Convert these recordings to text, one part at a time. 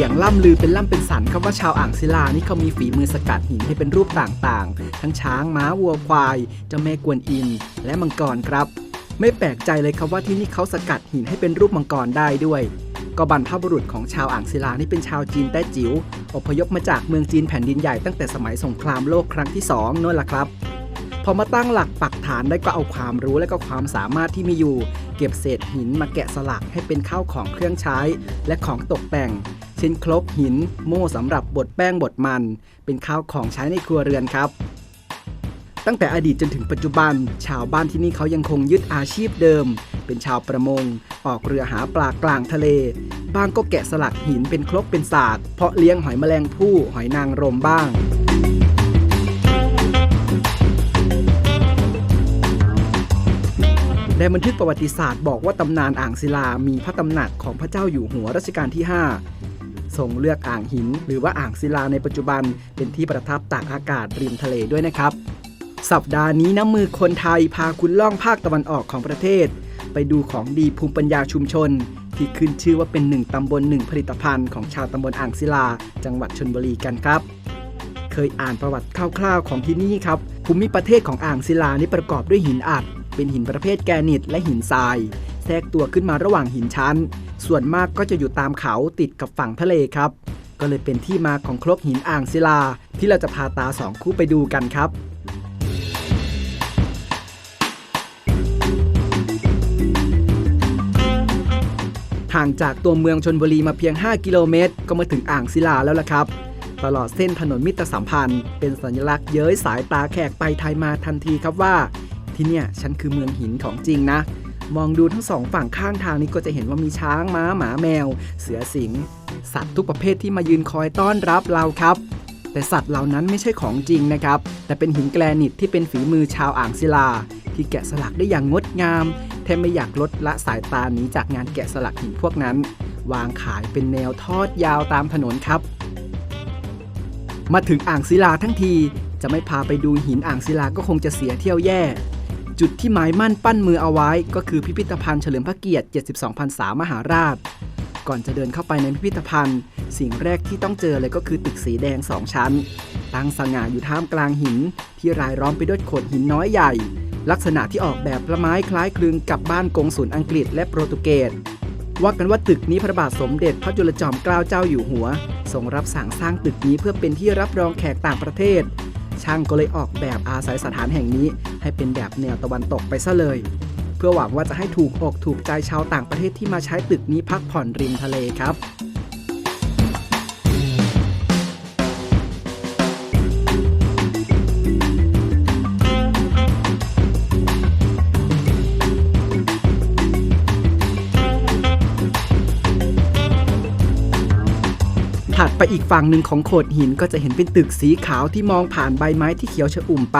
เสียงล่ำลือเป็นล่ำเป็นสันครับว่าชาวอ่างศิลานี่เขามีฝีมือสกัดหินให้เป็นรูปต่างๆ ทั้งช้างม้าวัวควายเจ้าแม่กวนอิมและมังกรครับ ไม่แปลกใจเลยครับว่าที่นี่เขาสกัดหินให้เป็นรูปมังกรได้ด้วยก็บรรพบุรุษของชาวอ่างศิลานี่เป็นชาวจีนแต้จิ๋วอพยพมาจากเมืองจีนแผ่นดินใหญ่ตั้งแต่สมัยสงครามโลกครั้งที่สองนั่นแหละครับ พอมาตั้งหลักปักฐานได้ก็เอาความรู้และก็ความสามารถที่มีอยู่ เก็บเศษหินมาแกะสลักให้เป็นข้าวของเครื่องใช้ และของตกแต่ง ช่นครกหิน โม่สำหรับบดแป้งบดมัน เป็นข้าวของใช้ในครัวเรือนครับ ตั้งแต่อดีตจนถึงปัจจุบัน ชาวบ้านที่นี่เขายังคงยึดอาชีพเดิม เป็นชาวประมง ออกเรือหาปลากลางทะเลบ้างก็แกะสลักหินเป็นครกเป็นศาสตร์เพาะเลี้ยงหอยแมลงภู่หอยนางรมบ้างในบันทึกประวัติศาสตร์บอกว่าตำนานอ่างศิลามีพระตำหนักของพระเจ้าอยู่หัวรัชกาลที่ 5 ทรงเลือกอ่างหิน หรือว่าอ่างศิลาในปัจจุบัน เป็นที่ประทับตากอากาศริมทะเลด้วยนะครับ สัปดาห์นี้น้ำมือคนไทยพาคุณล่องภาคตะวันออกของประเทศ ไปดูของดีภูมิปัญญาชุมชน ที่ขึ้นชื่อว่าเป็นหนึ่งตำบลหนึ่งผลิตภัณฑ์ของชาวตำบลอ่างศิลา จังหวัดชนบุรีกันครับเคยอ่านประวัติคร่าวๆของที่นี่ครับ ภูมิประเทศของอ่างศิลานี่ประกอบด้วยหินอัด เป็นหินประเภทแกรนิตและหินทราย แทรกตัวขึ้นมาระหว่างหินชั้น ส่วนมากก็จะอยู่ตามเขาติดกับฝั่งทะเลครับ ก็เลยเป็นที่มาของครกหินอ่างศิลา ที่เราจะพาตาสองคู่ไปดูกันครับห่างจากตัวเมืองชนบุรีมาเพียง 5 กิโลเมตร ก็มาถึงอ่างศิลาแล้วล่ะครับ ตลอดเส้นถนนมิตรสัมพันธ์ เป็นสัญลักษณ์เย้ยสายตาแขกไปไทยมาทันทีครับว่า ที่เนี่ยฉันคือเมืองหินของจริงนะ มองดูทั้งสองฝั่งข้างทางนี้ก็จะเห็นว่ามีช้างม้าหมาแมว เสือสิง สัตว์ทุกประเภทที่มายืนคอยต้อนรับเราครับ แต่สัตว์เหล่านั้นไม่ใช่ของจริงนะครับ แต่เป็นหินแกรนิตที่เป็นฝีมือชาวอ่างศิลา ที่แกะสลักได้อย่างงดงามแทบไม่อยากลดละสายตาหนี้จากงานแกะสลักหินพวกนั้น วางขายเป็นแนวทอดยาวตามถนนครับ มาถึงอ่างศิลาทั้งที จะไม่พาไปดูหินอ่างศิลาก็คงจะเสียเที่ยวแย่ จุดที่หมายมั่นปั้นมือเอาไว้ ก็คือพิพิธภัณฑ์เฉลิมพระเกียรติ 72พรรษามหาราช ก่อนจะเดินเข้าไปในพิพิธภัณฑ์ สิ่งแรกที่ต้องเจอเลยก็คือตึกสีแดงสองชั้น ตั้งสง่าอยู่ท่ามกลางหิน ที่รายล้อมไปด้วยโขดหินน้อยใหญ่ ลักษณะที่ออกแบบละไม้คล้ายคลึงกับบ้านกงสุลอังกฤษและโปรตุเกสว่ากันว่าตึกนี้พระบาทสมเด็จพระจุลจอมเกล้าเจ้าอยู่หัวทรงรับสั่งสร้างตึกนี้เพื่อเป็นที่รับรองแขกต่างประเทศ ช่างก็เลยออกแบบอาศัยสถานแห่งนี้ ให้เป็นแบบแนวตะวันตกไปซะเลย เพื่อหวังว่าจะให้ถูกอกถูกใจชาวต่างประเทศที่มาใช้ตึกนี้พักผ่อนริมทะเลครับ ไปอีกฝั่งหนึ่งของโขดหินก็จะเห็นเป็นตึกสีขาวที่มองผ่านใบไม้ที่เขียวชอุ่มไป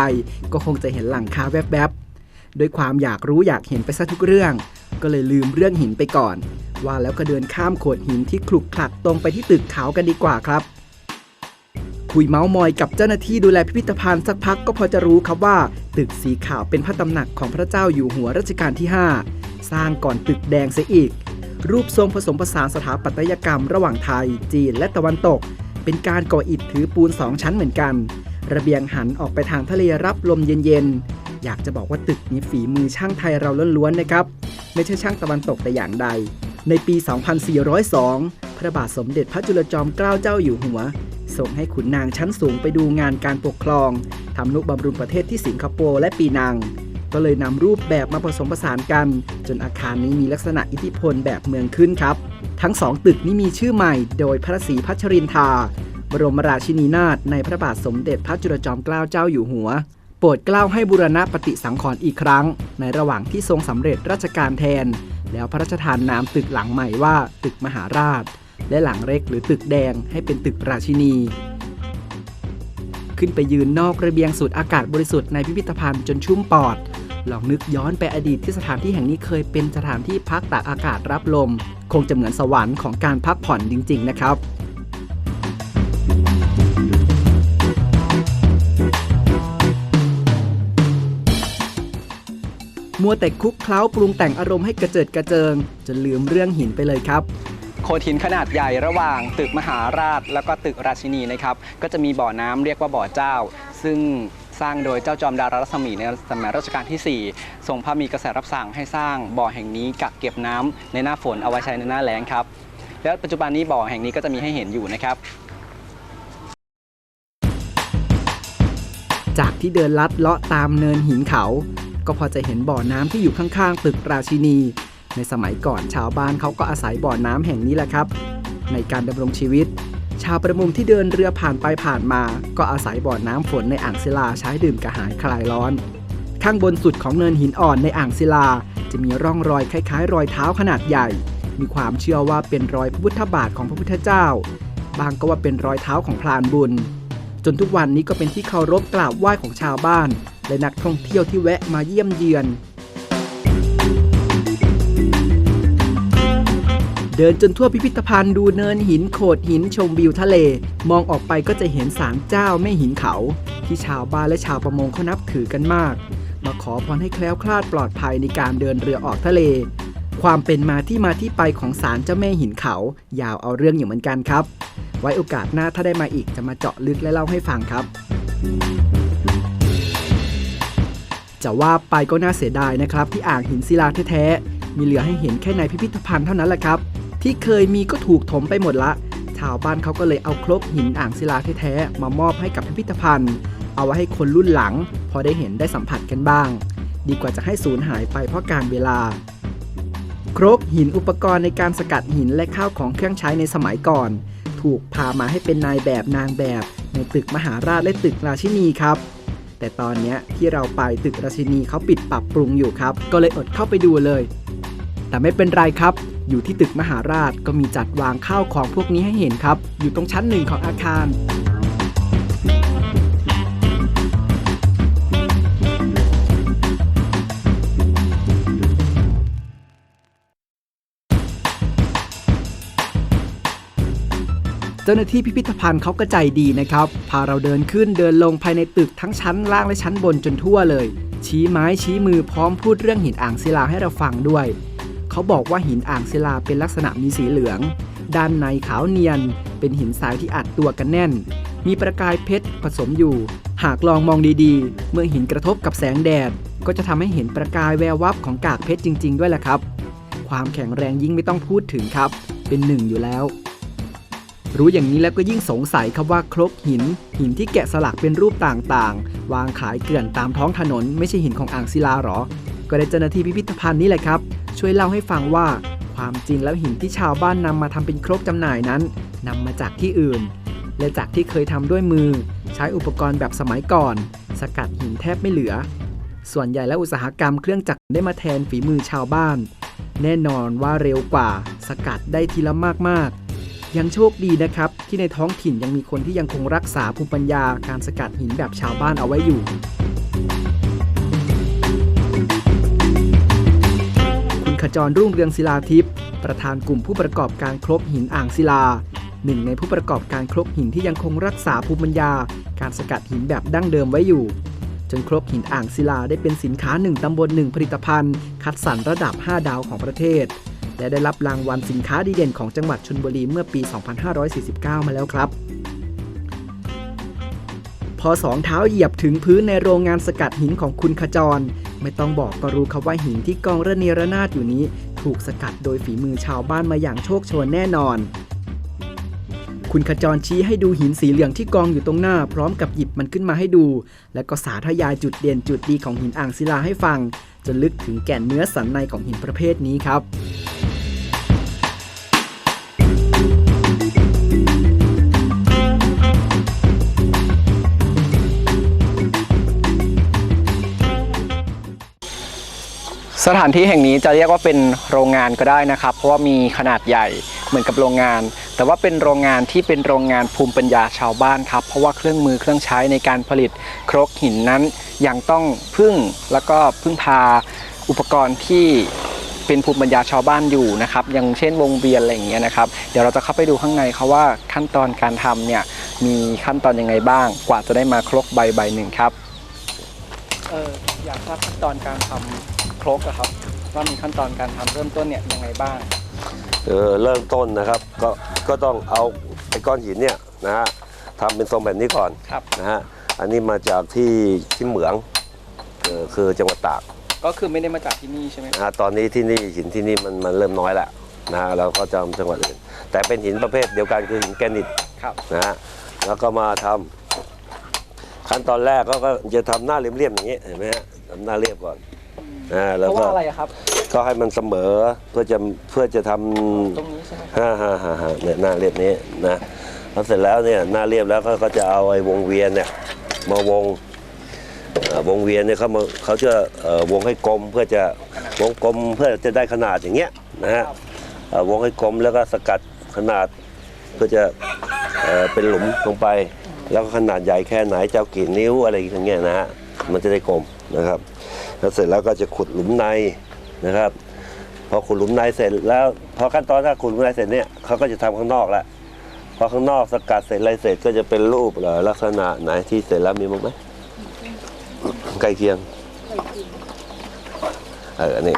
ก็คงจะเห็นหลังคาแวบๆด้วยความอยากรู้อยากเห็นไปซะทุกเรื่อง ก็เลยลืมเรื่องหินไปก่อน ว่าแล้วก็เดินข้ามโขดหินที่คลุกคลักตรงไปที่ตึกขาวกันดีกว่าครับคุยเมาส์มอยกับเจ้าหน้าที่ดูแลพิพิธภัณฑ์สักพักก็พอจะรู้ครับว่า ตึกสีขาวเป็นพระตำหนักของพระเจ้าอยู่หัวรัชกาลที่ 5 สร้างก่อนตึกแดงเสียอีก รูปทรงผสมผสานสถาปัตยกรรมระหว่างไทย จีนและตะวันตก เป็นการก่ออิฐถือปูนสองชั้นเหมือนกัน ระเบียงหันออกไปทางทะเลรับลมเย็นๆ อยากจะบอกว่าตึกนี้ฝีมือช่างไทยเราล้วนๆนะครับ ไม่ใช่ช่างตะวันตกแต่อย่างใด ในปี 2402 พระบาทสมเด็จพระจุลจอมเกล้าเจ้าอยู่หัวส่งให้ขุนนางชั้นสูงไปดูงานการปกครองทำนุบำรุงประเทศที่สิงคโปร์และปีนัง ก็เลยนำรูปแบบมาผสมผสานกัน จนอาคารนี้มีลักษณะอิทธิพลแบบเมืองขึ้นครับ ทั้งสองตึกนี้มีชื่อใหม่ โดยพระศรีพัชรินทา บรมราชินีนาถในพระบาทสมเด็จพระจุลจอมเกล้าเจ้าอยู่หัวโปรดเกล้าให้บูรณะปฏิสังขรณ์อีกครั้ง ในระหว่างที่ทรงสำเร็จราชการแทน แล้วพระราชทานนามตึกหลังใหม่ว่าตึกมหาราช และหลังเล็กหรือตึกแดงให้เป็นตึกราชินี ขึ้นไปยืนนอกระเบียงสูดอากาศบริสุทธิ์ในพิพิธภัณฑ์จนชุ่มปอด ลองนึกย้อนไปอดีตที่สถานที่แห่งนี้เคยเป็นสถานที่พักตากอากาศรับลม คงจะเหมือนสวรรค์ของการพักผ่อนจริง ๆ นะครับมัวแต่คุกเคล้าปรุงแต่งอารมณ์ให้กระเจิดกระเจิงจนลืมเรื่องหินไปเลยครับ โขดหินขนาดใหญ่ระหว่างตึกมหาราช แล้วก็ตึกราชินีนะครับ ก็จะมีบ่อน้ำเรียกว่าบ่อเจ้า ซึ่งสร้างโดยเจ้าจอมดารารัศมีในสมัยรัชกาลที่ 4 ทรงพระมีกระแสรับสั่งให้สร้างบ่อแห่งนี้กักเก็บน้ำในหน้าฝนเอาไว้ใช้ในหน้าแล้งครับ แล้วปัจจุบันนี้บ่อแห่งนี้ก็จะมีให้เห็นอยู่นะครับจากที่เดินลัดเลาะตามเนินหินเขา ก็พอจะเห็นบ่อน้ำที่อยู่ข้างๆตึกราชินี ในสมัยก่อนชาวบ้านเขาก็อาศัยบ่อน้ำแห่งนี้แหละครับ ในการดำรงชีวิต ชาวประมงที่เดินเรือผ่านไปผ่านมา ก็อาศัยบ่อน้ำฝนในอ่างศิลาใช้ดื่มกระหายคลายร้อน ข้างบนสุดของเนินหินอ่อนในอ่างศิลา จะมีร่องรอยคล้ายๆ รอยเท้าขนาดใหญ่ มีความเชื่อว่าเป็นรอยพระพุทธบาทของพระพุทธเจ้า บางก็ว่าเป็นรอยเท้าของพรานบุญ จนทุกวันนี้ก็เป็นที่เคารพกราบไหว้ของชาวบ้าน และนักท่องเที่ยวที่แวะมาเยี่ยมเยือน เดินจนทั่วพิพิธภัณฑ์ดูเนินหินโขดหินชมวิวทะเล มองออกไปก็จะเห็นศาลเจ้าแม่หินเขา ที่ชาวบ้านและชาวประมงเขานับถือกันมาก มาขอพรให้แคล้วคลาดปลอดภัยในการเดินเรือออกทะเล ความเป็นมาที่มาที่ไปของศาลเจ้าแม่หินเขา ยาวเอาเรื่องอยู่เหมือนกันครับ ไว้โอกาสหน้าถ้าได้มาอีกจะมาเจาะลึกและเล่าให้ฟังครับจะว่าไปก็น่าเสียดายนะครับ ที่อ่างหินศิลาแท้ๆ มีเหลือให้เห็นแค่ในพิพิธภัณฑ์เท่านั้นแหละครับ ที่เคยมีก็ถูกถมไปหมดละ ชาวบ้านเขาก็เลยเอาครกหินอ่างศิลาแท้ๆมามอบให้กับพิพิธภัณฑ์ เอาไว้ให้คนรุ่นหลัง พอได้เห็นได้สัมผัสกันบ้าง ดีกว่าจะให้สูญหายไปเพราะการเวลา ครกหินอุปกรณ์ในการสกัดหินและข้าวของเครื่องใช้ในสมัยก่อน ถูกพามาให้เป็นนายแบบนางแบบ ในตึกมหาราชและตึกราชินีครับแต่ตอนนี้ที่เราไปตึกราชินีเขาปิดปรับปรุงอยู่ครับ ก็เลยอดเข้าไปดูเลย แต่ไม่เป็นไรครับ อยู่ที่ตึกมหาราชก็มีจัดวางข้าวของพวกนี้ให้เห็นครับ อยู่ตรงชั้นหนึ่งของอาคารเจ้าหน้าที่พิพิธภัณฑ์เขาก็ใจดีนะครับ พาเราเดินขึ้นเดินลงภายในตึกทั้งชั้นล่างและชั้นบนจนทั่วเลย ชี้ไม้ชี้มือพร้อมพูดเรื่องหินอ่างศิลาให้เราฟังด้วย เขาบอกว่าหินอ่างศิลาเป็นลักษณะมีสีเหลือง ด้านในขาวเนียน เป็นหินทรายที่อัดตัวกันแน่น มีประกายเพชรผสมอยู่ หากลองมองดีๆ เมื่อหินกระทบกับแสงแดด ก็จะทำให้เห็นประกายแวววับของกากเพชรจริง ๆ ด้วยแหละครับ ความแข็งแรงยิ่งไม่ต้องพูดถึงครับ เป็นหนึ่งอยู่แล้ว รู้อย่างนี้แล้วก็ยิ่งสงสัยครับว่าครกหิน หินที่แกะสลักเป็นรูปต่างๆ วางขายเกลื่อนตามท้องถนน ไม่ใช่หินของอ่างศิลาหรอ ก็ได้เจ้าหน้าที่พิพิธภัณฑ์นี่แหละครับ ช่วยเล่าให้ฟังว่า ความจริงแล้วหินที่ชาวบ้านนำมาทำเป็นครกจำหน่ายนั้นนำมาจากที่อื่น และจากที่เคยทำด้วยมือ ใช้อุปกรณ์แบบสมัยก่อน สกัดหินแทบไม่เหลือ ส่วนใหญ่แล้วอุตสาหกรรมเครื่องจักรได้มาแทนฝีมือชาวบ้าน แน่นอนว่าเร็วกว่า สกัดได้ทีละมากๆ ยังโชคดีนะครับ ที่ในท้องถิ่นยังมีคนที่ยังคงรักษาภูมิปัญญาการสกัดหินแบบชาวบ้านเอาไว้อยู่คุณขจรรุ่งเรืองศิลาทิพย์ประธานกลุ่มผู้ประกอบการครบหินอ่างศิลาหนึ่งในผู้ประกอบการครบหินที่ยังคงรักษาภูมิปัญญา การสกัดหินแบบดั้งเดิมไว้อยู่ จนครบหินอ่างศิลาได้เป็นสินค้าหนึ่งตำบลหนึ่งผลิตภัณฑ์ คัดสรรระดับ 5 ดาวของประเทศ และได้รับรางวัลสินค้าดีเด่นของจังหวัดชลบุรีเมื่อปี 2549 มาแล้วครับ พอสองเท้าเหยียบถึงพื้นในโรงงานสกัดหินของคุณขจร ไม่ต้องบอกก็รู้ครับว่าหินที่กองระเนระนาดอยู่นี้ ถูกสกัดโดยฝีมือชาวบ้านมาอย่างโชคชนแน่นอนคุณขจรชี้ให้ดูหินสีเหลืองที่กองอยู่ตรงหน้า พร้อมกับหยิบมันขึ้นมาให้ดู และก็สาธยายจุดเด่นจุดดีของหินอ่างศิลาให้ฟัง จนลึกถึงแก่นเนื้อสันในของหินประเภทนี้ครับ สถานที่แห่งนี้จะเรียกว่าเป็นโรงงานก็ได้นะครับ เพราะว่ามีขนาดใหญ่เหมือนกับโรงงาน แต่ว่าเป็นโรงงานที่เป็นโรงงานภูมิปัญญาชาวบ้านครับ เพราะว่าเครื่องมือเครื่องใช้ในการผลิตครกหินนั้นยังต้องพึ่งแล้วก็พึ่งพาอุปกรณ์ที่เป็นภูมิปัญญาชาวบ้านอยู่นะครับ อย่างเช่นวงเวียนอะไรอย่างเงี้ยนะครับ เดี๋ยวเราจะเข้าไปดูข้างในครับว่าขั้นตอนการทำเนี่ยมีขั้นตอนยังไงบ้าง กว่าจะได้มาครกใบใบหนึ่งครับ เอออยากทราบขั้นตอนการทำ ครกอะครับว่ามีขั้นตอนการทำเริ่มต้นเนี่ยยังไงบ้างเออเริ่มต้นนะครับก็ก็ต้องเอาไอ้ก้อนหินเนี่ยนะฮะทำเป็นทรงแบบนี้ก่อนครับนะฮะอันนี้มาจากที่ที่เหมืองเออคือจังหวัดตากก็คือไม่ได้มาจากที่นี่ใช่ไหมนะฮะตอนนี้ที่นี่หินที่นี่มันมันเริ่มน้อยแล้วนะฮะเราก็จะเอาจังหวัดอื่นแต่เป็นหินประเภทเดียวกันคือหินแกรนิตครับนะฮะแล้วก็มาทำขั้นตอนแรกก็ก็จะทำหน้าเรียบๆอย่างนี้เห็นไหมฮะทำหน้าเรียบก่อน นะเพแล้วราะก็ว่าอะไรอะครับ ก็ให้มันเสมอเพื่อจะเพื่อจะทำตรงนี้ใช่ไหมฮ่าฮ่าฮ่าฮ่าเนี่ยหน้าเรียบนี้นะแล้วเสร็จแล้วเนี่ยหน้าเรียบแล้วก็ก็จะเอาไอ้วงเวียนเนี่ยมาวงเอ่อวงเวียนเนี่ยเขามาเขาจะเอ่อวงให้กลมเพื่อจะวงกลมเพื่อจะได้ขนาดอย่างเงี้ยนะฮะเอ่อวงให้กลมแล้วก็สกัดขนาดเพื่อจะเอ่อเป็นหลุมลงไป แล้วก็ขนาดใหญ่แค่ไหนเจ้ากี่นิ้วอะไรอย่างเงี้ยนะฮะมันจะได้กลมนะครับ แล้วเสร็จแล้วก็จะขุดหลุมในนะครับพอขุดหลุมในเสร็จแล้วพอขั้นตอนถ้าขุดหลุมในเสร็จเนี่ยเขาก็จะทำข้างนอกล้วพอข้างนอกสกัดเสร็จอะไรเสร็จก็จะเป็นรูปเอ่อลักษณะไหนที่เสร็จแล้วมีมั้งไหมใกล้เคียงเอออันนี้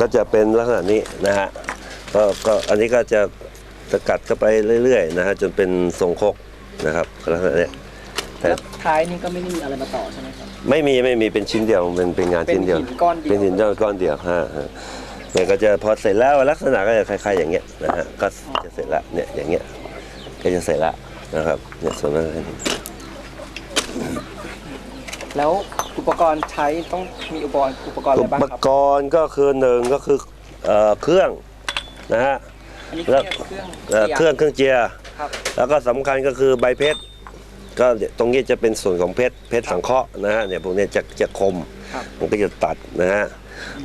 ก็จะเป็นลักษณะนี้นะฮะก็ก็อันนี้ก็จะสกัดเข้าไปเรื่อยๆนะฮะจนเป็นทรงคกนะครับลักษณะเนี้ยแต่แล้วท้ายนี่ก็ไม่ได้มีอะไรมาต่อใช่ไหมครับ ไม่มีไม่มีเป็นชิ้นเดียวเป็นเป็นงานเป็นชิ้นเดียวหินก้อนเดียว เป็นหินก้อนเดียวฮะฮะเนี่ยก็จะพอเสร็จแล้วลักษณะก็จะคล้ายๆอย่างเงี้ยนะฮะก็จะเสร็จละเนี่ยอย่างเงี้ยก็จะเสร็จละนะครับเนี่ยส่วนนั้นก็แล้วอุปกรณ์ใช้ต้องมีอุปกรณ์อุปกรณ์อะอุไรบ้างปครับกรณ์ก็คือหนึ่งก็คือเอ่อเครื่องนะฮะ อันนี้แล้วเครื่องเอ่อเครื่องเครื่องเจียร์ ครับแล้วก็สำคัญก็คือใบเพชร ก็ตรงนี้จะเป็นส่วนของเพชรเพชรสังเคราะห์นะฮะเนี่ยพวกเนี้ยจะจะคมครับมันก็จะตัดนะฮะ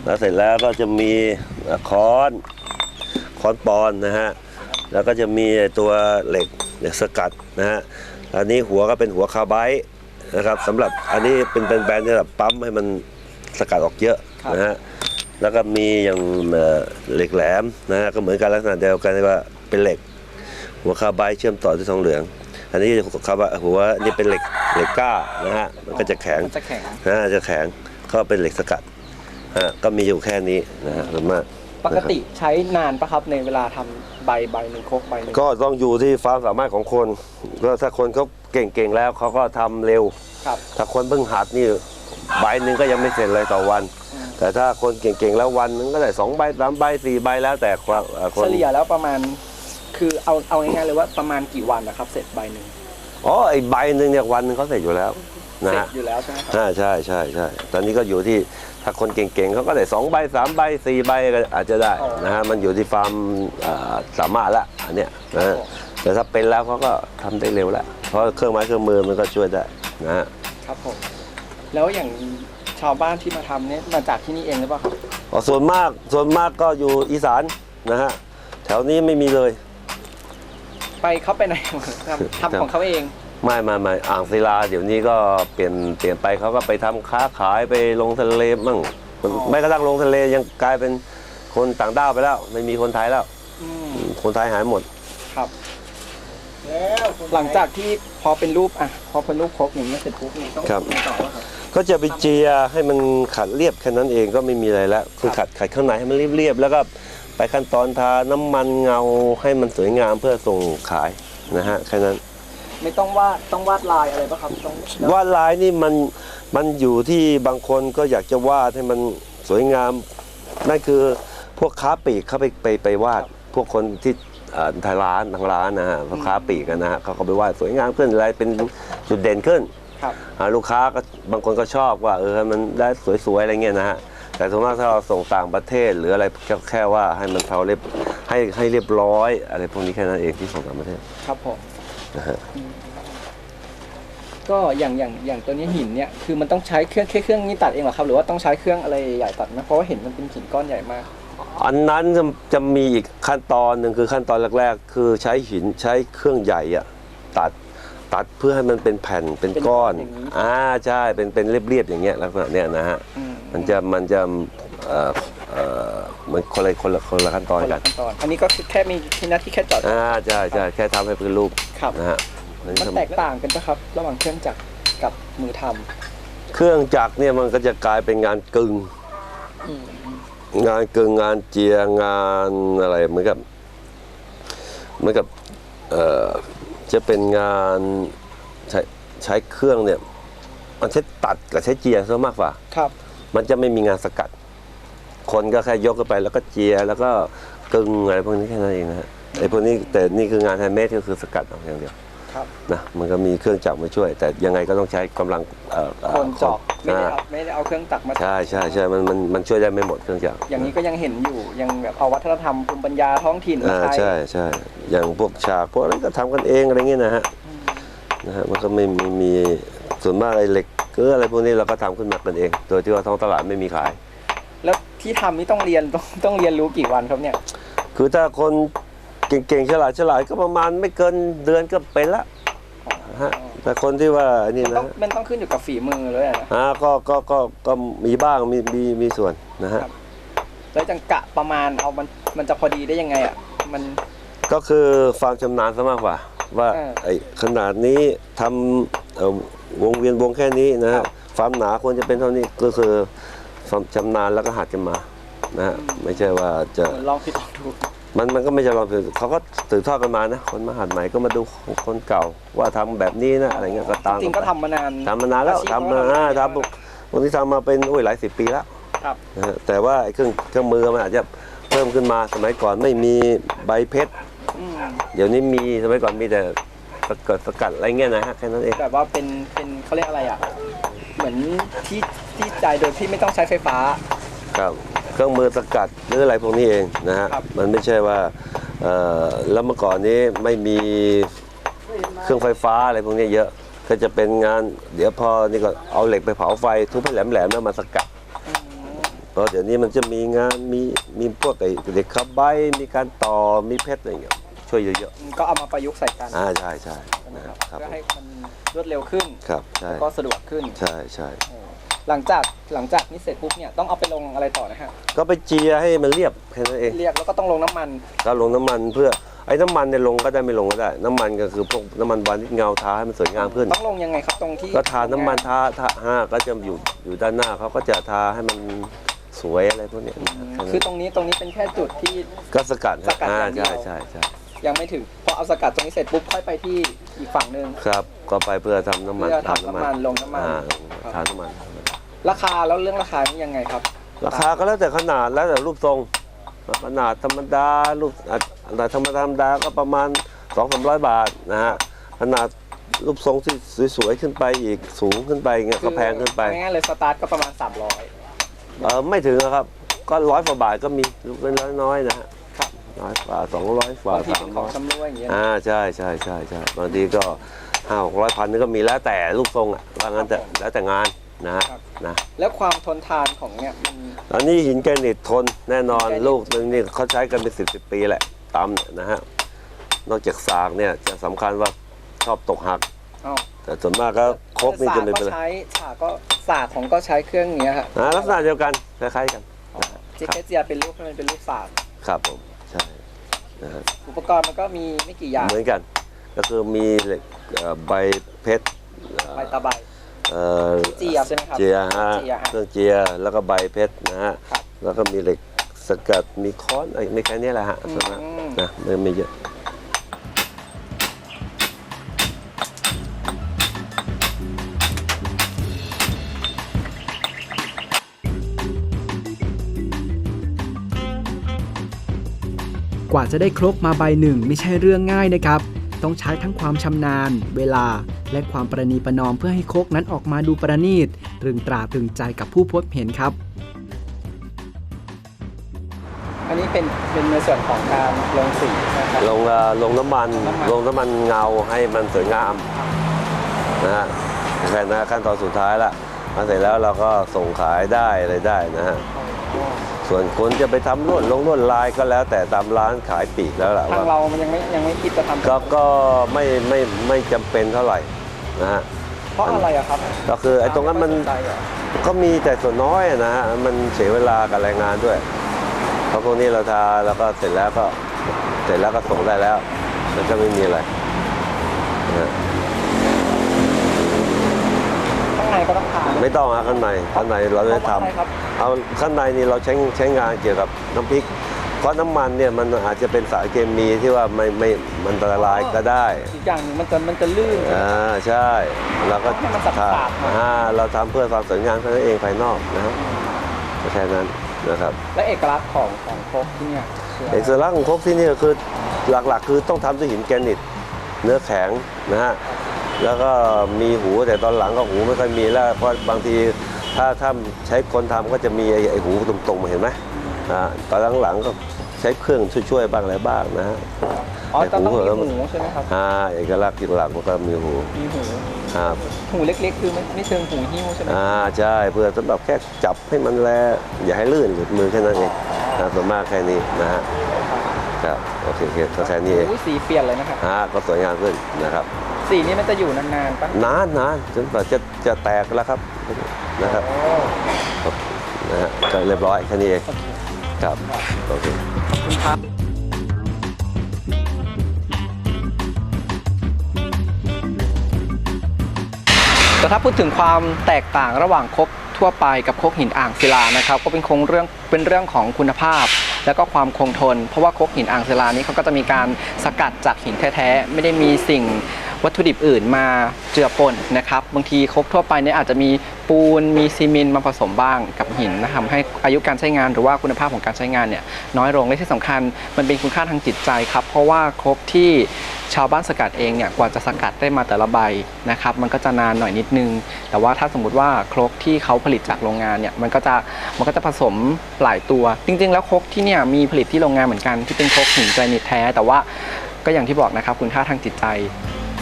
แล้วเสร็จแล้วก็จะมีค้อนค้อนปอนนะฮะแล้วก็จะมีตัวเหล็กเหล็กสกัดนะฮะอันนี้หัวก็เป็นหัวคาร์ไบต์นะครับสำหรับอันนี้เป็นเป็นแบรนด์ที่แบบปั๊มให้มันสกัดออกเยอะนะฮะแล้วก็มีอย่างเอ่อเหล็กแหลมนะฮะก็เหมือนกันลักษณะเดียวกันว่าเป็นเหล็ก หัวคาร์ไบต์เชื่อมต่อที่ทองเหลือง อันนี้คาร์ไบต์หัวนี่เป็นเหล็กเหล็กก้านะฮะมันก็จะแข็งมันจะแข็งนะจะแข็งก็เป็นเหล็กสกัดฮะก็มีอยู่แค่นี้นะฮะส่วนมากปกติใช้นานปะครับในเวลาทำใบใบหนึ่งโคกใบหนึ่งก็ต้องอยู่ที่ความสามารถของคนก็ถ้าคนเขาเก่งๆแล้วเขาก็ทำเร็ว ครับ ถ้าคนเพิ่งหัดนี่ใบหนึ่งก็ยังไม่เสร็จเลยต่อวัน อืม แต่ถ้าคนเก่งๆแล้ววันหนึงก็ได้สองใบสามใบสี่ใบแล้วแต่ความเอ่อคนเฉลี่ยแล้วประมาณคือ เอาเอาง่ายๆเลยว่าประมาณกี่วันนะครับ เสร็จใบหนึ่งอ๋อไอใบหนึ่งเนี่ยวันหนึงเขาเสร็จอยู่แล้วนะเสร็จฮะอยู่แล้วใช่ไหมครับอ่าใช่ใช่ใช่ตอนนี้ก็อยู่ที่ถ้าคนเก่งๆเขาก็ได้สองใบสามใบสี่ใบก็อาจจะได้อ๋อนะฮะมันอยู่ที่ความเอ่อสามารถละอันเนี้ยนะฮะแต่ถ้าเป็นแล้วเขาก็ทำได้เร็วแล้วเพราะเครื่องไม้เครื่องมือมันก็ช่วยได้นะฮะครับผมแล้วอย่างชาวบ้านที่มาทำเนี่ยมาจากที่นี่เองหรือเปล่าครับอ๋อส่วนมากส่วนมากก็อยู่อีสานนะฮะแถวนี้ไม่มีเลย ไปเขาไปไหนมาครับทำของเขาเอง ไม่ไม่ไม่อ่างศิลาเดี๋ยวนี้ก็เปลี่ยนเปลี่ยนไปเขาก็ไปทำค้าขายไปลงทะเลมั่งอ๋อไม่กระทั่งลงทะเลยังกลายเป็นคนต่างด้าวไปแล้ว ไม่มีคนไทยแล้วอืมคนไทยหายหมดครับหลังจากที่พอเป็นรูปอะพอเป็นรูปครบอย่างนี้ยเสร็จปุ๊บเนี่ยต้องครับทำไงต่อวะครับก็จะไปเจียให้มันขัดเรียบแค่นั้นเองก็ไม่มีอะไรแล้วคือขัดขัดข้างในให้มันเรียบๆแล้วก็ ไปขั้นตอนทาน้ำมันเงาให้มันสวยงามเพื่อส่งขายนะฮะแค่นั้น ไม่ต้องวาดต้องวาดลายอะไรปะครับต้องวาดลายนี่มันมันอยู่ที่บางคนก็อยากจะวาดให้มันสวยงามนั่นคือพวกค้าปลีกเขาไปไปไปวาดพวกคนที่เอ่อทางร้านทางร้านนะฮะพวกค้าปลีกกันนะฮะเขาก็ไปวาดสวยงามขึ้นอะไรเป็นจุดเด่นขึ้นครับอ่าลูกค้าก็บางคนก็ชอบว่าเออมันได้สวยๆอะไรเงี้ยนะฮะ แต่ส่วนมากถ้าเราส่งต่างประเทศ หรืออะไรก็แค่ว่าให้มันเท่าเรียบให้ให้เรียบร้อย อะไรพวกนี้แค่นั้นเองที่ส่งต่างประเทศครับผมนะฮะก็อย่างอย่างอย่างตัวนี้หินเนี่ยคือมันต้องใช้เครื่องแค่เครื่องนี้ตัดเองเหรอครับ หรือว่าต้องใช้เครื่องอะไรใหญ่ๆตัดไหมเพราะว่าเห็นมันเป็นหินก้อนใหญ่มาก อันนั้นจะจะมีอีกขั้นตอนหนึ่งคือขั้นตอนแรก ๆ คือใช้หินใช้เครื่องใหญ่อะตัดตัดเพื่อให้มันเป็นแผ่นเป็นเป็นก้อนอย่างนี้ อ่าใช่เป็นเป็นเรียบๆอย่างเงี้ยลักษณะเนี้ยนะฮะ อืม มันจะมันจะเอ่อเอ่อเหมือนคนละคนละคนละขั้นตอนคนกัละนขั้นตอนอันนี้ก็คือแค่มีที่หน้าที่แค่จอดอ่าใช่ใช่แค่ทำให้เป็นรูปครับนะฮะอันนี้มันทำ แตกต่างกันปะครับ ระหว่างเครื่องจักรกับมือทำเครื่องจักรเนี่ยมันก็จะกลายเป็นงานกึ่งงานกึ่งงานเจียงานอะไรเหมือนกับเหมือนกับเอ่อจะเป็นงานใช้ใช้เครื่องเนี่ยมันใช้ตัดกับใช้เจียซะมากกว่า ครับ มันจะไม่มีงานสกัด คนก็แค่ยกขึ้นไปแล้วก็เจียแล้วก็กึ่งอะไรพวกนี้แค่นั้นเองนะฮะไอ้พวกนี้แต่นี่คืองานแฮนด์เมดก็คือสกัดเอาอย่างเดียวครับ นะมันก็มีเครื่องจักรมาช่วย แต่ยังไงก็ต้องใช้กำลังเอ่อเอ่อคนเจาะไม่ได้อ่าเอาไม่ได้เอาเครื่องตักมาใช่ใช่ใช่มันมันมันช่วยได้ไม่หมดเครื่องจักรอย่างนี้ก็ยังเห็นอยู่ยังแบบเอาวัฒนธรรมภูมิปัญญาท้องถิ่นมาอ่าใช้ใช่ใช่อย่างพวกฉากพวกอะไรก็ทำกันเองอะไรเงี้ยนะฮะนะฮะมันก็ไม่มีมีส่วนมากไอ้เหล็ก เกลืออะไรพวกนี้เราก็ทำขึ้นมากันเอง โดยที่ว่าท้องตลาดไม่มีขาย แล้วที่ทำนี่ต้องเรียนต้องต้องเรียนรู้กี่วันครับเนี่ย คือถ้าคนเก่งๆฉลาดฉลาดก็ประมาณไม่เกินเดือนก็เป็นละฮะแต่คนที่ว่าอันนี่มันต้อนะงมันต้องขึ้นอยู่กับฝีมือเลยอะนะ อ่าก็ก็ก็ก็มีบ้างมีมีมีส่วนนะฮะ ครับ แล้วจังกะประมาณเอามันมันจะพอดีได้ยังไงอะมัน ก็คือความชำนาญซะมากกว่า ว่าเออ ไอ้ขนาดนี้ทำเอ่อ วงเวียนวงแค่นี้นะครัฮะบความหนาควรจะเป็นเท่านี้ก็คือความชำนาญแล้วก็หัดกันมานะฮะไม่ใช่ว่าจะเหมือนลองผิดลองถูกมันมันก็ไม่ใช่ลองผิดเขาก็สืบทอดกันมานะคนมาหัดใหม่ก็มาดูของคนเก่าว่าทำแบบนี้นะอะไรเงี้ยก็ตามจริงๆก็นไปทำมานาน ทำมานานแล้วอชีพทำก็มาทำทำพวกพวกนี้ทำมาเป็นโอ้ยหลายสิบปีแล้วครับ นะฮะแต่ว่าไอ้เครื่องเครื่องมือมันอาจจะเพิ่มขึ้นมาสมัยก่อนไม่มีใบเพชร อืม เดี๋ยวนี้มีสมัยก่อนมีแต่ สกัดสกัดอะไรเงี้ยนะฮะแค่นั้นเอง แบบว่าเป็นเป็นเขาเรียกอะไรอะ เหมือนที่ที่จ่ายโดยที่ไม่ต้องใช้ไฟฟ้า ครับเครื่องมือสกัดหรืออะไรพวกนี้เองนะฮะครับ มันไม่ใช่ว่าเอ่อแล้วเมื่อก่อนนี้ไม่มีเครื่องไฟฟ้าอะไรพวกนี้เยอะ ก็จะเป็นงาน เดี๋ยวพอนี่ก็เอาเหล็กไปเผาไฟทุบให้แหลมๆแล้วมาสกัดอืมเพราะเดี๋ยวนี้มันจะมีงานมีมีพวกไอ้เหล็กขับใบมีการต่อมีเพชรอะไรอย่างเงี้ย ช่วยเยอะก็เอามาประยุกต์ใส่กันๆอ่าใช่ใช่ใช่ไหมนะคครัรับบครับเพื่อให้มันรวดเร็วขึ้นครับใช่แล้วก็สะดวกขึ้นใช่ใช่เออหลังจากหลังจากนี้เสร็จปุ๊บเนี่ยต้องเอาไปลงอะไรต่อนะฮะก็ไปเจียให้มันเรียบแค่นั้นเอง เรียกแล้วก็ต้องลงน้ำมันก็ลงน้ำมันเพื่อไอ้น้ำมันเนี่ยลงก็ได้ไม่ลงก็ได้ น้ำมันก็คือพวกน้ำมันวานิชเงาทาให้มันสวยงามขึ้น ต้องลงยังไงครับตรงที่ก็ทาน้ำมันทาทาห้าก็จะอยู่อยู่ด้านหน้าเขาก็จะทาให้มันสวยอะไรพวกเนี้ยอืมแค่นั้นคือตรงนี้ตรงนี้เป็นแค่จุดที่ ก็สกัดสกัดอ่าอย่างเดียว ใช่ใช่ใช่ ยังไม่ถึงพอเอาสกัดตรงนี้เสร็จปุ๊บค่อยไปที่อีกฝั่งหนึ่งครับก็ไปเพื่อทำน้ำมันเพื่อทำน้ำมันลงน้ำมันอ่าครับทาน้ำมัน ราคาแล้วเรื่องราคานี่ยังไงครับ ราคาก็แล้วแต่ขนาดแล้วแต่รูปทรง ขนาดธรรมดารูปอะขนาดธรรมดาธรรมดาก็ประมาณ2 3 0 0 บาทนะฮะขนาดรูปทรงที่สวยๆขึ้นไปอีกสูงขึ้นไปเงี้ยก็แพงขึ้นไปง่ายๆเลยสตาร์ทก็ประมาณ 300 เออไม่ถึงนะครับ ก็ร้อยกว่าบาทก็มีลูกเล็กน้อยๆนะฮะค รับร้อยกว่าสองร้อยกว่าบางทีสาเป็มนขร้องอยชำร่วยอย่างเงี้ยอ่าใช่ใช่ใช่ใช่บางทีก็ห้าหกร้อยพันนี่ก็มีแล้วแต่ลูกทรงอะว่างั้นแต่แล้วแต่งานนะฮะนะแล้วความทนทานของเนี่ยมัน อันนี้หินแกรนิตทนแน่นอนหินแกรนิต ลูกหนึงนี่เขาใช้กันเป็นสิบสิบปีแหละตามเนี่ยนะฮะนอกจากสากเนี่ยจะสำคัญว่าชอบตกหัก เอ้าแต่ส่วนมากก็ครบนี่จะไม่สากเป็นก็ไรใช้สากก็สากของก็ใช้เครื่องเนี้ยครับอ่าลักษณะเดียวกันคล้ายๆกันที่แคสเซียเป็นรูปให้มันเป็นรูปสากครับผมใช่ นะฮะอุปกรณ์มันก็มีไม่กี่อย่างเหมือนกัน ก็คือมีเหล็กเอ่อใบเพชรเอ่อใบตะไบ เอ่อเจียใช่ไหมครับเจียฮะเจียฮะเครื่องเจียแล้วก็ใบเพชรนะฮะครับแล้วก็มีเหล็กสกัดมีค้อนไอ้ไม่แค่นี้แหละฮะส่วนมากอืม นะไม่ไม่เยอะ กว่าจะได้ครกมาใบหนึ่งไม่ใช่เรื่องง่ายนะครับ ต้องใช้ทั้งความชำนาญ เวลา และความประนีประนอมเพื่อให้ครกนั้นออกมาดูประณีตตรึงตราตรึงใจกับผู้พบเห็นครับ อันนี้เป็นเป็นในส่วนของการลงสีนะครับ ลงเอ่อลงน้ำมันน้ำมันลงน้ำมันเงาให้มันสวยงามนะฮะแค่นั้นขั้นตอนสุดท้ายละมาเสร็จแล้วเราก็ส่งขายได้อะไรได้นะฮะ ส่วนคนจะไปทำลวดลงลวดลายก็แล้วแต่ตามร้านขายปลีกแล้วล่ะทางว่าเรามันยังไม่ยังไม่คิดจะทำก็ก็ไม่ไม่ไม่จำเป็นเท่าไหร่นะฮะ เพราะอะไรอะครับก็คือไอ้ตรงนั้นมันไสใจเหรอก็มีแต่ส่วนน้อยนะฮะมันเสียเวลากับแรงงานด้วย เพราะพวกนี้เราทาแล้วก็เสร็จแล้วก็เสร็จแล้วก็ส่งได้แล้ว มันก็ไม่มีอะไรนะฮะ ข้างในก็ต้องทาด้วย ไม่ต้องเอาข้างในข้างในเราจะทำพะว่อะรครับเอาข้างในนี่เราใช้ใช้งานเกี่ยวกับน้ำพริก เพราะน้ำมันเนี่ยมันอาจจะเป็นสารเคมีที่ว่าไม่ไม่มันอันตรายก็ได้อีกอย่างหนึงมันจะมันจะลื่นอ่าใช่เราก็ให้มันสะอาดหน่อยอ่าเราทำเพื่อความสวยงามเท่านั้นเองภายนอกนะครับก็แค่นั้นนะครับและเอกลักษณ์ของของครกที่เนี่ยคืออะไรเอกลักษณ์ของครกที่นี่ก็คือหลักๆ คือต้องทำด้วยหินแกรนิตเนื้อแข็งนะฮะ แล้วก็มีหูแต่ตอนหลังก็หูไม่ค่อยมีแล้วเพราะบางทีถ้าถ้าใช้คนทำก็จะมีไอ้ไอ้หูตรงๆมาเห็นไหมอ่าตอนหลังๆก็ใช้เครื่องช่วยๆบ้างอะไรบ้างนะฮะอ๋อจะต้องมีไอ้หูหูใช่ไหมครับอ่าเอกลักษณ์หลักมันก็มีหูมีหูครับหูเล็กๆ คือไม่ไม่เชิงหูหิ้วใช่ไหมอ่าใช่เพื่อสำหรับแค่จับให้มันแลอย่าให้ลื่นหลุดมือแค่นั้นเองนะส่วนมากแค่นี้นะฮะครับโอเคโอเคก็แค่นี้เองอุ้ยสีเปลี่ยนเลยนะครับฮะก็สวยงามขึ้นนะครับ สีนี้มันจะอยู่นานๆปะนานนานจนกว่าจะจะแตกแล้วครับนะครับโอ้นะฮะก็เรียบร้อยแค่นี้เองโอเคครับโอเคขอบคุณครับแต่ถ้าพูดถึงความแตกต่างระหว่างครกทั่วไปกับครกหินอ่างศิลานะครับ ก็เป็นคงเรื่องเป็นเรื่องของคุณภาพ แล้วก็ความคงทน เพราะว่าครกหินอ่างศิลานี้เขาก็จะมีการสกัดจากหินแท้ๆไม่ได้มีสิ่ง วัตถุดิบอื่นมาเจือปนนะครับบางทีครกทั่วไปเนี่ยอาจจะมีปูนมีซีเมนต์มาผสมบ้างกับหินนะทำให้อายุการใช้งานหรือว่าคุณภาพของการใช้งานเนี่ยน้อยลงและที่สำคัญมันเป็นคุณค่าทางจิตใจครับ เพราะว่าครกที่ชาวบ้านสกัดเองเนี่ยกว่าจะสกัดได้มาแต่ละใบนะครับมันก็จะนานหน่อยนิดนึง แต่ว่าถ้าสมมติว่าครกที่เขาผลิตจากโรงงานเนี่ยมันก็จะมันก็จะผสมหลายตัว จริง ๆ แล้วครกที่เนี่ยมีผลิตที่โรงงานเหมือนกันที่เป็นครกหินแกรนิตแท้ แต่ว่าก็อย่างที่บอกนะครับคุณค่าทางจิตใจ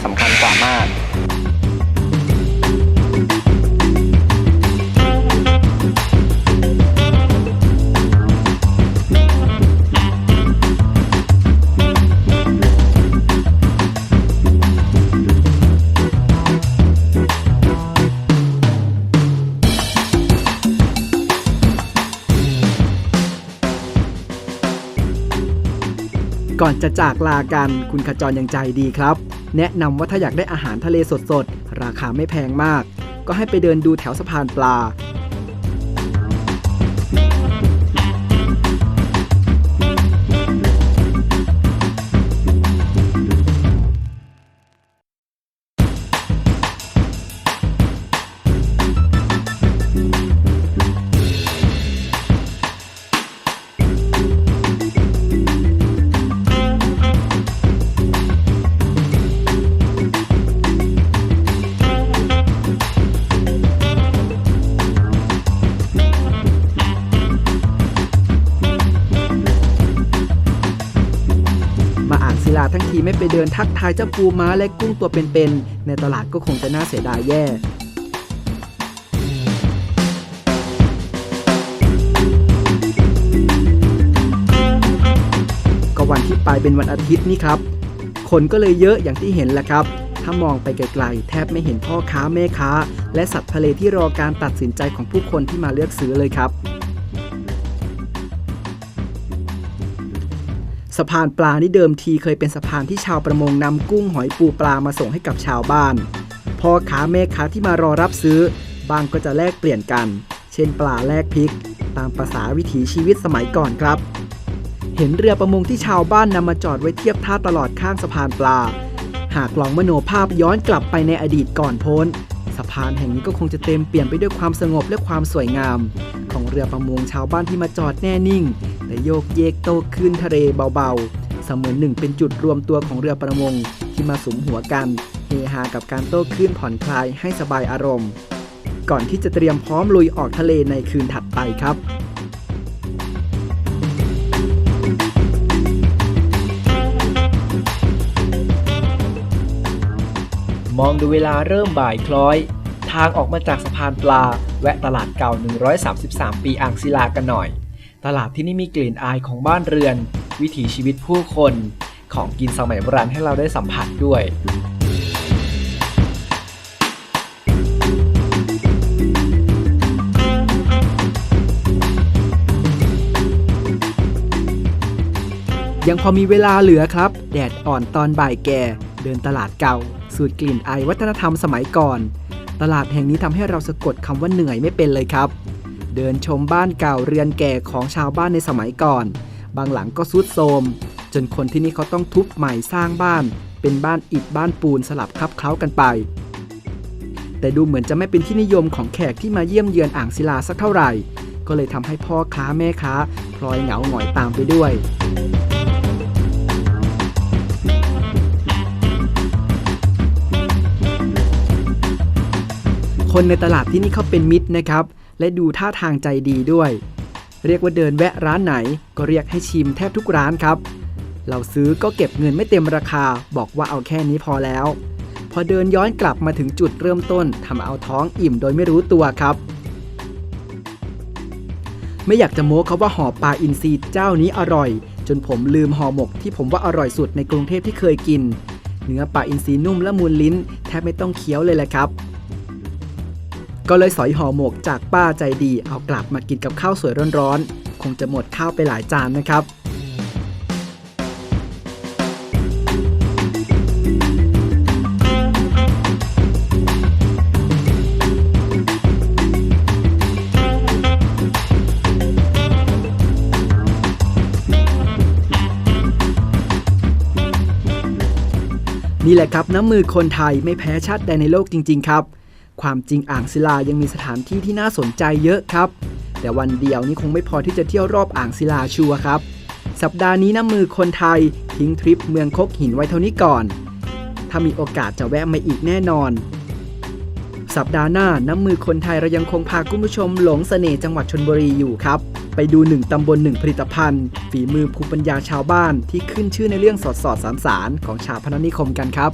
สำคัญกว่ามากก่อนจะจากลากันคุณขจรยังใจดีครับ แนะนำว่าถ้าอยากได้อาหารทะเลสดๆ ราคาไม่แพงมาก ก็ให้ไปเดินดูแถวสะพานปลา ไม่ไปเดินทักทายเจ้าปูม้าและกุ้งตัวเป็นๆในตลาดก็คงจะน่าเสียดายแย่ก็วันที่ไปเป็นวันอาทิตย์นี่ครับ คนก็เลยเยอะอย่างที่เห็นแหละครับ ถ้ามองไปไกลๆ แทบไม่เห็นพ่อค้าแม่ค้า และสัตว์ทะเลที่รอการตัดสินใจของผู้คนที่มาเลือกซื้อเลยครับ สะพานปลานี่เดิมทีเคยเป็นสะพานที่ชาวประมงนำกุ้งหอยปูปลามาส่งให้กับชาวบ้านพ่อค้าแม่ค้าที่มารอรับซื้อ บางก็จะแลกเปลี่ยนกัน เช่นปลาแลกพริก ตามประษาวิถีชีวิตสมัยก่อนครับ เห็นเรือประมงที่ชาวบ้านนำมาจอดไว้เทียบท่าตลอดข้างสะพานปลา หากลองมโนภาพย้อนกลับไปในอดีตก่อนโพ้นสะพานแห่งนี้ก็คงจะเต็มเปลี่ยนไปด้วยความสงบและความสวยงาม ของเรือประมงชาวบ้านที่มาจอดแน่นิ่ง และโยกเยกโตขึ้นทะเลเบาๆ เสมือนหนึ่งเป็นจุดรวมตัวของเรือประมงที่มาสุมหัวกันเฮฮากับการโต้คลื่นผ่อนคลายให้สบายอารมณ์ ก่อนที่จะเตรียมพร้อมลุยออกทะเลในคืนถัดไปครับมองดูเวลาเริ่มบ่ายคล้อย ทางออกมาจากสะพานปลา แวะตลาดเก่า 133 ปีอ่างศิลากันหน่อย ตลาดที่นี่มีกลิ่นอายของบ้านเรือน วิถีชีวิตผู้คน ของกินสมัยโบราณให้เราได้สัมผัสด้วย ยังพอมีเวลาเหลือครับ แดดอ่อนตอนบ่ายแก่ เดินตลาดเก่า สูตรกลิ่นไอายวัฒนธรรมสมัยก่อน ตลาดแห่งนี้ทำให้เราสะกดคำว่าเหนื่อยไม่เป็นเลยครับ เดินชมบ้านเก่าเรือนแก่ของชาวบ้านในสมัยก่อน บางหลังก็ซุดโทรมจนคนที่นี่เขาต้องทุบใหม่สร้างบ้าน เป็นบ้านอิฐบ้านปูนสลับคับเคล้ากันไป แต่ดูเหมือนจะไม่เป็นที่นิยมของแขกที่มาเยี่ยมเยือนอ่างศิลาสักเท่าไหร่ ก็เลยทำให้พ่อค้าแม่ค้าพลอยเหงาหงอยตามไปด้วยคนในตลาดที่นี่เขาเป็นมิตรนะครับ และดูท่าทางใจดีด้วย เรียกว่าเดินแวะร้านไหนก็เรียกให้ชิมแทบทุกร้านครับ เราซื้อก็เก็บเงินไม่เต็มราคา บอกว่าเอาแค่นี้พอแล้ว พอเดินย้อนกลับมาถึงจุดเริ่มต้นทำเอาท้องอิ่มโดยไม่รู้ตัวครับ ไม่อยากจะโม้เขาว่าห่อปลาอินทรีเจ้านี้อร่อย จนผมลืมห่อหมกที่ผมว่าอร่อยสุดในกรุงเทพที่เคยกิน เนื้อปลาอินทรีนุ่มและมูลลิ้น แทบไม่ต้องเคี้ยวเลยแหละครับ ก็เลยสอยห่อหมกจากป้าใจดีเอากลับมากินกับข้าวสวยร้อนๆ คงจะหมดข้าวไปหลายจานนะครับนี่แหละครับน้ำมือคนไทยไม่แพ้ชาติใดในโลกจริง ๆ ครับ ความจริงอ่างศิลายังมีสถานที่ที่น่าสนใจเยอะครับ แต่วันเดียวนี้คงไม่พอที่จะเที่ยวรอบอ่างศิลาชัวร์ครับ สัปดาห์นี้น้ำมือคนไทยทิ้งทริปเมืองคกหินไว้เท่านี้ก่อน ถ้ามีโอกาสจะแวะมาอีกแน่นอน สัปดาห์หน้าน้ำมือคนไทยเรายังคงพาคุณผู้ชมหลงเสน่ห์จังหวัดชนบุรีอยู่ครับ ไปดูหนึ่งตำบลหนึ่งผลิตภัณฑ์ ฝีมือภูมิปัญญาชาวบ้านที่ขึ้นชื่อในเรื่องสอดสอดสารสารของชาวพนัสนิคมกันครับ